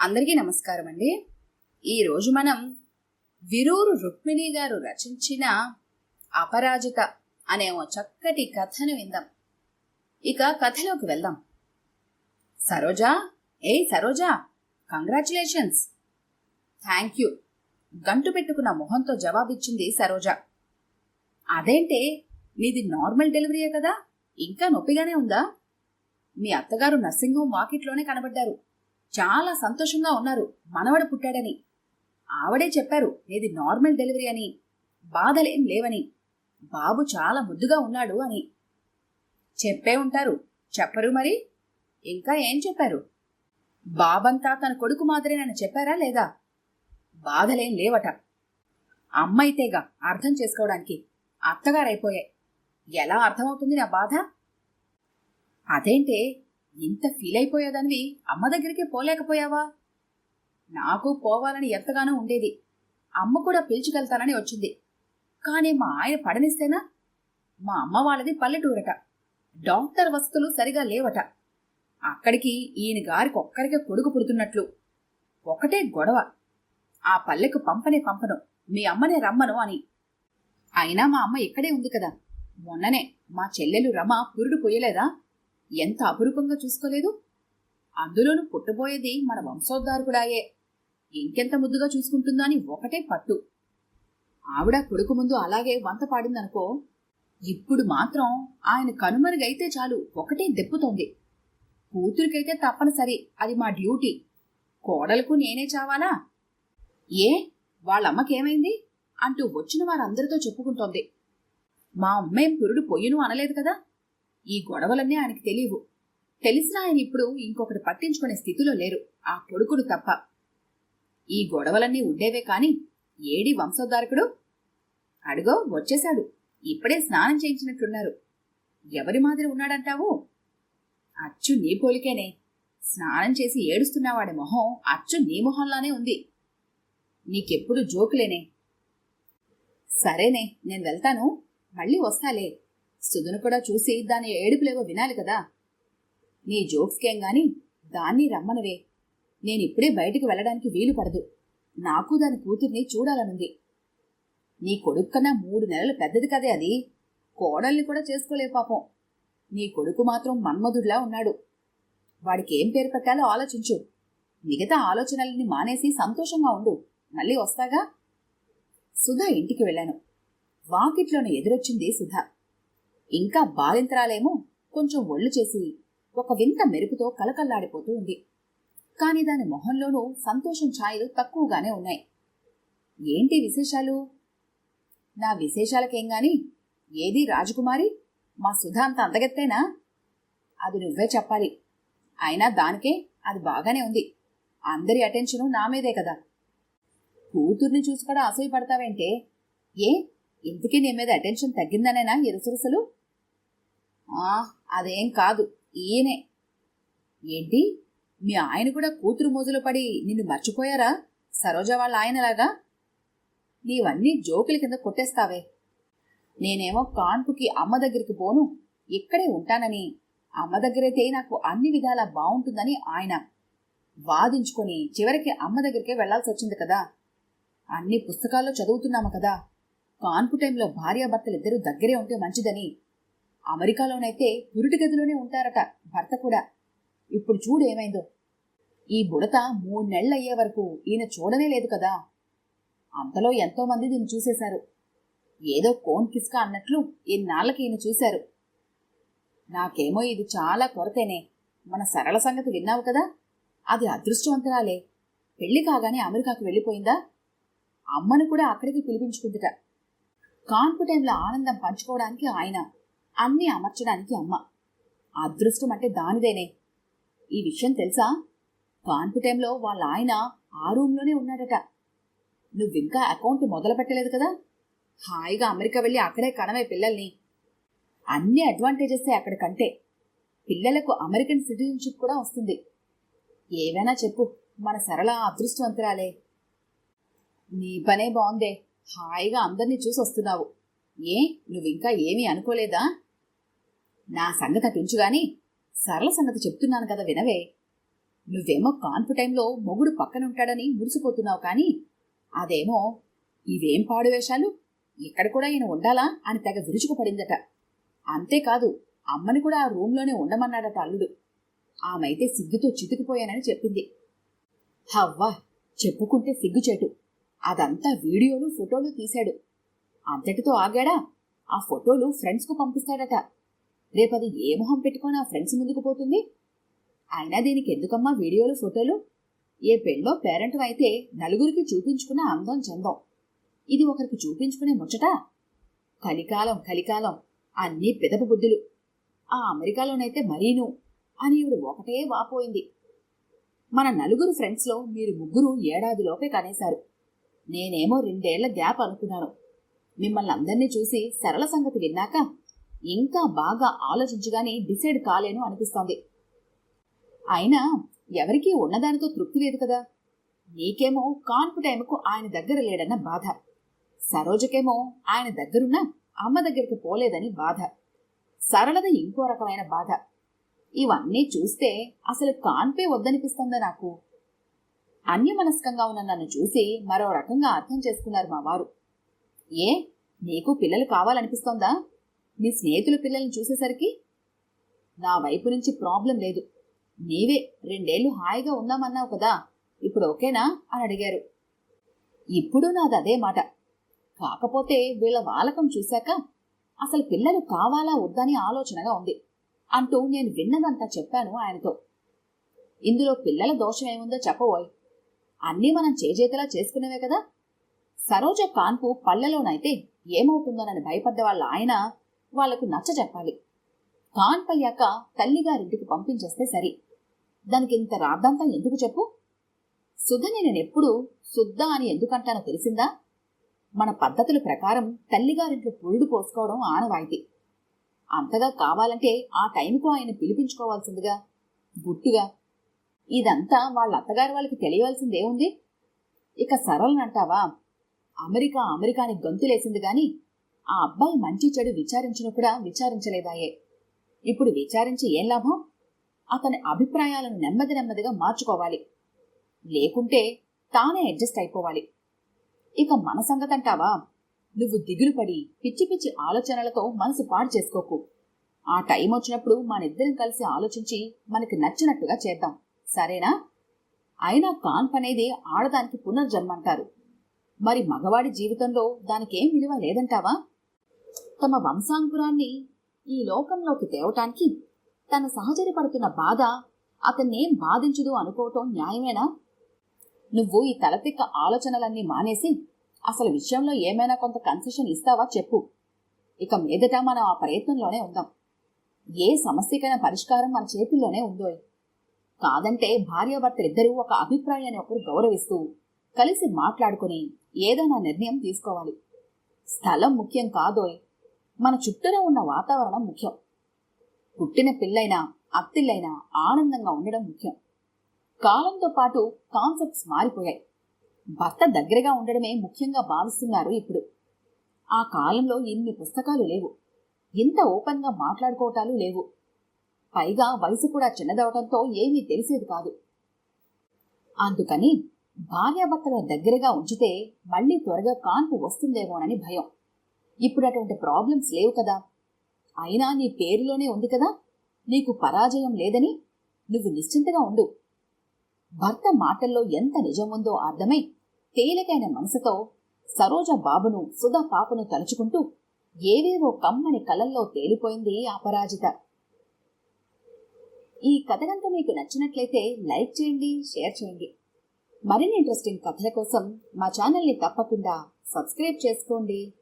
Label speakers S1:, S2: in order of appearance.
S1: అందరికీ నమస్కారం అండి. ఈరోజు మనం విరూరు రుక్మిణి గారు రచించిన అపరాజిత అనే ఓ చక్కటి కథను విందాం. ఇక కథలోకి వెళ్దాం. సరోజా ఏయ్ సరోజా కంగ్రాచులేషన్స్ థ్యాంక్ యూ గంటు పెట్టుకున్న మొహంతో జవాబిచ్చింది సరోజ. అదేంటే నీది నార్మల్ డెలివరీయే కదా? ఇంకా నొప్పిగానే ఉందా? మీ అత్తగారు నర్సింగ్ హోమ్ వాకిట్లోనే కనబడ్డారు. చాలా సంతోషంగా ఉన్నారు. మనవడు పుట్టాడని. ఆవిడే చెప్పారు ఇది నార్మల్ డెలివరీ అని. బాధలేం లేవని. బాబు చాలా ముద్దుగా ఉన్నాడు అని. చెప్పే ఉంటారు. చెప్పరు మరి? ఇంకా ఏం చెప్పారు? బాబంతా తన కొడుకు మాదిరేనని చెప్పారా లేదా? బాధలేం లేవట. అమ్మైతేగా అర్థం చేసుకోవడానికి అత్తగారైపోయాయి. ఎలా అర్థమవుతుంది నా బాధ? అదేంటే ఇంత ఫీల్ అయిపోయేదానివి అమ్మ దగ్గరికి పోలేకపోయావా? నాకు పోవాలని ఎంతగానో ఉండేది. అమ్మ కూడా పిలుచుకెళ్తానని వచ్చింది. కానీ మా ఆయన పడనిస్తేనా? మా అమ్మ వాళ్ళది పల్లెటూరట. డాక్టర్ వసతులు సరిగా లేవట. అక్కడికి ఈయన గారికి ఒక్కరికే కొడుకు పుడుతున్నట్లు. ఒకటే గొడవ. ఆ పల్లెకు పంపనే పంపను. మీ అమ్మనే రమ్మను అని. అయినా మా అమ్మ ఇక్కడే ఉంది కదా. మొన్ననే మా చెల్లెలు రమ పురుడు పొయ్యలేదా ఎంత అపురూపంగా చూసుకోలేదు? అందులోనూ పుట్టబోయేది మన వంశోద్ధారకుడాయే. ఇంకెంత ముద్దుగా చూసుకుంటుందా అని ఒకటే పట్టు. ఆవిడ కొడుకు ముందు అలాగే వంత పాడిందనుకో ఇప్పుడు మాత్రం ఆయన కనుమరుగైతే చాలు ఒకటే దెప్పుతోంది కూతురికైతే తప్పనిసరి అది మా డ్యూటీ. కోడలకు నేనే చావాలా? ఏ వాళ్ళమ్మకేమైంది? అంటూ వచ్చిన వారందరితో చెప్పుకుంటోంది. మా అమ్మే పురుడు పొయ్యును అనలేదు కదా? ఈ గొడవలన్నీ ఆయనకి తెలియవు. తెలిసిన ఆయన ఇప్పుడు ఇంకొకటి పట్టించుకునే స్థితిలో లేరు. ఆ కొడుకుడు తప్ప. ఈ గొడవలన్నీ ఉండేవే కాని ఏడి వంశోద్ధారకుడు? అడుగో వచ్చేశాడు. ఇప్పుడే స్నానం చేయించినట్లున్నారు. ఎవరి మాదిరి ఉన్నాడంటావు? అచ్చు నీ పోలికేనే. స్నానం చేసి ఏడుస్తున్నవాడి మొహం అచ్చు నీ మొహంలానే ఉంది. నీకెప్పుడు జోకులేనే. సరేనే నేను వెళ్తాను. మళ్ళీ వస్తాలే. సుధను కూడా చూసి దాని ఏడుపులేవో వినాలి కదా. నీ జోక్స్కేం గాని దాన్ని రమ్మనవే. నేనిప్పుడే బయటికి వెళ్ళడానికి వీలు పడదు. నాకు దాని కూతుర్ని చూడాలనుంది. నీ కొడుకు కన్నా మూడు నెలలు పెద్దది కదే అది. కోడల్ని కూడా చేసుకోలే పాపం. నీ కొడుకు మాత్రం మన్మధుడిలా ఉన్నాడు. వాడికి ఏం పేరు పెట్టాలో ఆలోచించు. మిగతా ఆలోచనల్ని మానేసి సంతోషంగా ఉండు. మళ్ళీ వస్తాగా? సుధా ఇంటికి వెళ్ళాను. వాకిట్లోనే ఎదురొచ్చింది సుధా. ఇంకా బాలింతరాలేమో కొంచెం ఒళ్ళు చేసి ఒక వింత మెరుపుతో కలకల్లాడిపోతూ ఉంది. కాని దాని మొహంలోనూ సంతోషం ఛాయలు తక్కువగానే ఉన్నాయి. ఏంటి విశేషాలు? నా విశేషాలకేం గాని? ఏది రాజకుమారి? మా సుధా అంత అందగత్తేనా? అది నువ్వే చెప్పాలి. అయినా దానికే అది బాగానే ఉంది. అందరి అటెన్షను నా మీదే కదా. కూతుర్ని చూసి కూడా ఏ? ఇంతకీ నీ మీద అటెన్షన్ తగ్గిందనేనా ఇరుసురుసలు అదేం కాదు. ఈయనే. ఏంటి? మీ ఆయన కూడా కూతురు మోజులు పడి నిన్ను మర్చిపోయారా? సరోజ వాళ్ళ ఆయనలాగా? నీవన్నీ జోకుల కింద కొట్టేస్తావే. నేనేమో కాన్పుకి అమ్మ దగ్గరికి పోను. ఇక్కడే ఉంటానని. అమ్మ దగ్గరైతే నాకు అన్ని విధాలా బాగుంటుందని ఆయన వాదించుకొని చివరికి అమ్మ దగ్గరికే వెళ్ళాల్సి వచ్చింది కదా. అన్ని పుస్తకాల్లో చదువుతున్నాము కదా. కాన్పు టైంలో భార్యాభర్తలిద్దరూ దగ్గరే ఉంటే మంచిదని అమెరికాలోనైతే పురిటి గదిలోనే ఉంటారట భర్త కూడా. ఇప్పుడు చూడు ఏమైందో. ఈ బుడత మూడు నెలలు అయ్యే వరకు ఈయన చూడనే లేదు కదా. అంతలో ఎంతో మంది దీన్ని చూసేశారు. ఏదో కోన్ కిస్కా అన్నట్లు ఇన్నాళ్ళకి ఈయన చూశారు. నాకేమో ఇది చాలా కొరతేనే. మన సరళ సంగతి విన్నావు కదా. అది అదృష్టవంతురాలే. పెళ్ళి కాగానే అమెరికాకు వెళ్ళిపోయిందా? అమ్మను కూడా అక్కడికి పిలిపించుకుందిట. కాన్పు టైంలో ఆనందం పంచుకోవడానికి ఆయన అన్నీ అమర్చడానికి అమ్మ. అదృష్టం అంటే దానిదేనే. ఈ విషయం తెలుసా? కాన్పు టైంలో వాళ్ళ ఆయన ఆ రూమ్లోనే ఉన్నాడట. నువ్వింకా అకౌంట్ మొదలు పెట్టలేదు కదా? హాయిగా అమెరికా వెళ్ళి అక్కడే కనవే పిల్లల్ని. అన్ని అడ్వాంటేజెస్ అక్కడికంటే. పిల్లలకు అమెరికన్ సిటిజన్షిప్ కూడా వస్తుంది. ఏవైనా చెప్పు మన సరళ అదృష్టవంతురాలే. నీ పనే బాగుందే హాయిగా అందరినీ చూసి వస్తున్నావు ఏ నువ్వింకా ఏమీ అనుకోలేదా? నా సంగతి అటుంచుగాని సరళ సంగతి చెప్తున్నాను కదా వినవే. నువ్వేమో కాన్పు టైంలో మొగుడు పక్కనుంటాడని మురిసిపోతున్నావు కానీ అదేమో ఇవేం పాడు వేషాలు? ఇక్కడ కూడా ఈయన ఉండాలా? అని తెగ విరుచుకుపడిందట. అంతేకాదు అమ్మని కూడా ఆ రూమ్లోనే ఉండమన్నాడట అల్లుడు. ఆమైతే సిగ్గుతో చితికిపోయానని చెప్పింది. హవ్వా! చెప్పుకుంటే సిగ్గుచేటు. అదంతా వీడియోలు ఫోటోలు తీశాడు. అంతటితో ఆగాడా? ఆ ఫోటోలు ఫ్రెండ్స్కు పంపిస్తాడట. రేపది ఏ మొహం పెట్టుకొని ఆ ఫ్రెండ్స్ ముందుకు పోతుంది? అయినా దీనికి ఎందుకమ్మా వీడియోలు ఫోటోలు? ఏ పెళ్ళో పేరెంట్ అయితే నలుగురికి చూపించుకున్న అందం చందం. ఇది ఒకరికి చూపించుకునే ముచ్చట? కలికాలం కలికాలం. అన్నీ పెదపు బుద్ధులు. ఆ అమెరికాలోనైతే మరీను అని ఇవిడు ఒకటే వాపోయింది. మన నలుగురు ఫ్రెండ్స్లో మీరు ముగ్గురు ఏడాదిలోపే కనేశారు. నేనేమో రెండేళ్ళ గ్యాప్ అనుకున్నాను. మిమ్మల్ని అందరినీ చూసి సరళ సంగతి విన్నాక ఇంకా బాగా ఆలోచించగానే డిసైడ్ కాలేను అనిపిస్తోంది. అయినా ఎవరికీ ఉన్నదానితో తృప్తి లేదు కదా? నీకేమో కాన్పు టైంకు ఆయన దగ్గర లేడన్న బాధ. సరోజకేమో ఆయన దగ్గరున్న అమ్మ దగ్గరికి పోలేదని బాధ. సరళద ఇంకో రకమైన బాధ. ఇవన్నీ చూస్తే అసలు కాన్పే వద్దనిపిస్తుందా నాకు? అన్యమనస్కంగా ఉన్న నన్ను చూసి మరో రకంగా అర్థం చేసుకున్నారు మా వారు. ఏ నీకు పిల్లలు కావాలనిపిస్తోందా? నీ స్నేహితుల పిల్లల్ని చూసేసరికి నా వైపు నుంచి ప్రాబ్లం లేదు. నీవే రెండేళ్ళు హాయిగా ఉందామన్నావు కదా ఇప్పుడు ఓకేనా? అని అడిగారు. ఇప్పుడు నాది అదే మాట. కాకపోతే వీళ్ళ వాలకం చూశాక అసలు పిల్లలు కావాలా వద్దని ఆలోచనగా ఉంది అంటూ నేను విన్నదంతా చెప్పాను ఆయనతో. ఇందులో పిల్లల దోషం ఏముందో చెప్పబోయ్. అన్నీ మనం చేజేతలా చేసుకునేవే కదా. సరోజ కాన్పు పల్లెలోనైతే ఏమవుతుందోనని భయపడ్డ వాళ్ళ ఆయన వాళ్ళకు నచ్చ చెప్పాలి. కాన్పయ్యాక తల్లిగారింటికి పంపించేస్తే సరి. దానికి ఇంత రాద్దాంతం ఎందుకు చెప్పు? సుధని నేనెప్పుడు శుద్ధ అని ఎందుకంటానో తెలిసిందా? మన పద్ధతుల ప్రకారం తల్లిగారింట్లో పురుడు పోసుకోవడం ఆనవాయితీ. అంతగా కావాలంటే ఆ టైంకు ఆయన పిలిపించుకోవాల్సిందిగా గుట్టుగా ఇదంతా వాళ్ళ అత్తగారి వాళ్ళకి తెలియవలసిందేముంది? ఇక సరళనంటావా? అమెరికా అమెరికాని గంతులేసింది గాని ఆ అబ్బాయి మంచి చెడు విచారించిన కూడా విచారించలేదాయే. ఇప్పుడు విచారించి ఏం లాభం? అతని అభిప్రాయాలను నెమ్మది నెమ్మదిగా మార్చుకోవాలి. లేకుంటే తానే అడ్జస్ట్ అయిపోవాలి. ఇక మన సంగతంటావా నువ్వు దిగులు పడి పిచ్చి పిచ్చి ఆలోచనలతో మనసు పాడు చేసుకోకు. ఆ టైం వచ్చినప్పుడు మనిద్దరం కలిసి ఆలోచించి మనకి నచ్చినట్టుగా చేద్దాం. సరేనా? అయినా కాన్ప్ అనేది ఆడదానికి పునర్జన్మ అంటారు. మరి మగవాడి జీవితంలో దానికేం విలువ లేదంటావా? తమ వంశాంకురాన్ని ఈ లోకంలోకి తేవటానికి తన సహచరి పడుతున్న బాధ అతన్నేం బాధించదు అనుకోవటం న్యాయమేనా? నువ్వు ఈ తలతిక్క ఆలోచనలన్నీ మానేసి అసలు విషయంలో ఏమైనా కొంత కన్సెషన్ ఇస్తావా చెప్పు. ఇక మీదట మనం ఆ ప్రయత్నంలోనే ఉందాం. ఏ సమస్యకైనా పరిష్కారం మన చేతుల్లోనే ఉందో కాదంటే భార్యాభర్తలిద్దరూ ఒక అభిప్రాయాన్ని ఒకరు గౌరవిస్తూ కలిసి మాట్లాడుకుని ఏదైనా నిర్ణయం తీసుకోవాలి. స్థలం ముఖ్యం కాదోయ్. మన చుట్టూనే ఉన్న వాతావరణం ముఖ్యం. పుట్టిన పిల్లైనా అత్తిల్లైనా ఆనందంగా ఉండడం ముఖ్యం. కాలంతో పాటు కాన్సెప్ట్స్ మారిపోయాయి. భర్త దగ్గరగా ఉండడమే ముఖ్యంగా భావిస్తున్నారు ఇప్పుడు. ఆ కాలంలో ఎన్ని పుస్తకాలు లేవు. ఇంత ఓపెన్గా మాట్లాడుకోవటాలు లేవు. పైగా వయసు కూడా చిన్నదవటంతో ఏమీ తెలిసేది కాదు. అందుకని భార్యాభర్తల దగ్గరగా ఉంచితే మళ్ళీ త్వరగా కాన్పు వస్తుందేమోనని భయం. ఇప్పుడు అటువంటి ప్రాబ్లమ్స్ లేవు కదా. అయినా నీ పేరులోనే ఉంది కదా. నీకు పరాజయం లేదని నువ్వు నిశ్చింతగా ఉండు. భర్త మాటల్లో ఎంత నిజం ఉందో అర్థమై తేలికైన మనసుతో సరోజ బాబును సుధా పాపను తలుచుకుంటూ ఏవేవో కమ్మని కలల్లో తేలిపోయింది అపరాజిత ఈ కథ కనుక మీకు నచ్చినట్లయితే లైక్ చేయండి షేర్ చేయండి. మరిన్ని ఇంట్రెస్టింగ్ కథల కోసం మా ఛానల్ని తప్పకుండా సబ్స్క్రైబ్ చేసుకోండి.